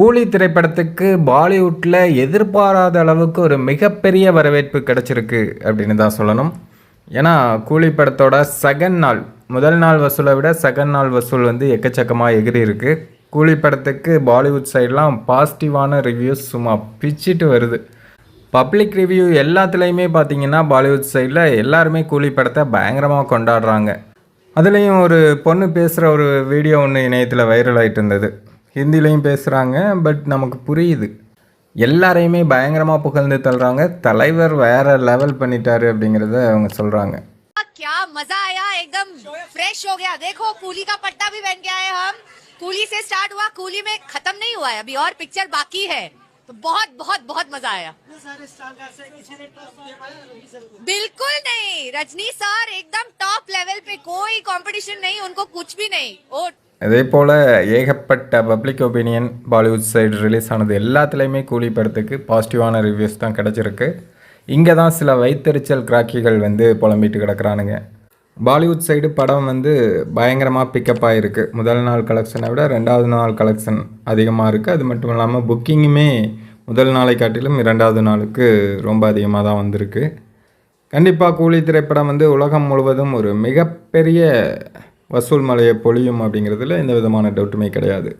கூலி திரைப்படத்துக்கு பாலிவுட்டில் எதிர்பாராத அளவுக்கு ஒரு மிகப்பெரிய வரவேற்பு கிடச்சிருக்கு அப்படின்னு தான் சொல்லணும். ஏன்னா கூலி படத்தோட செகண்ட் நாள் முதல் நாள் வசூலை விட செகண்ட் நாள் வசூல் வந்து எக்கச்சக்கமாக எகிரி இருக்குது கூலி படத்துக்கு பாலிவுட் சைட்லாம் பாசிட்டிவான ரிவ்யூஸ் சும்மா பிச்சுட்டு வருது. பப்ளிக் ரிவ்யூ எல்லாத்துலேயுமே பார்த்தீங்கன்னா பாலிவுட் சைடில் எல்லாருமே கூலி படத்தை பயங்கரமாக கொண்டாடுறாங்க. அதுலேயும் ஒரு பொண்ணு பேசுகிற ஒரு வீடியோ ஒன்று இணையத்தில் வைரல் ஆகிட்டு இருந்தது. ஹிந்திலையும் பேசுகிறாங்க பட் நமக்கு புரியுது எல்லாரையுமே பயங்கரமாக புகழ்ந்து தள்ளுறாங்க தலைவர் வேற லெவல் பண்ணிட்டாரு அப்படிங்கிறத அவங்க சொல்கிறாங்க क्या मजा आया एकदम फ्रेश हो गया देखो कूली का पट्टा भी पहन के आए हम कूली से स्टार्ट हुआ कूली में खत्म नहीं हुआ है अभी और पिक्चर बाकी है तो बहुत बहुत बहुत मजा आया बिल्कुल नहीं रजनी सर एकदम टॉप लेवल पे कोई कंपटीशन नहीं उनको कुछ भी नहीं वो அதே போல் ஏகப்பட்ட public opinion Bollywood side release ஆனது எல்லாத்துலேயுமே கூலி படத்துக்கு பாசிட்டிவான ரிவ்யூஸ் தான் கிடச்சிருக்கு. இங்கே தான் சில வைத்தறிச்சல் கிராக்கிகள் வந்து புலம்பிட்டு கிடக்குறானுங்க. பாலிவுட் சைடு படம் வந்து பயங்கரமாக பிக்கப் ஆகிருக்கு முதல் நாள் கலெக்ஷனை விட ரெண்டாவது நாள் கலெக்ஷன் அதிகமாக இருக்குது அது மட்டும் இல்லாமல் புக்கிங்குமே முதல் நாளை காட்டிலும் இரண்டாவது நாளுக்கு ரொம்ப அதிகமாக தான் வந்திருக்கு. கண்டிப்பாக கூலி திரைப்படம் வந்து உலகம் முழுவதும் ஒரு மிகப்பெரிய வசூல் மலையை பொழியும் அப்படிங்கிறதுல எந்த விதமான டவுட்டுமே கிடையாது.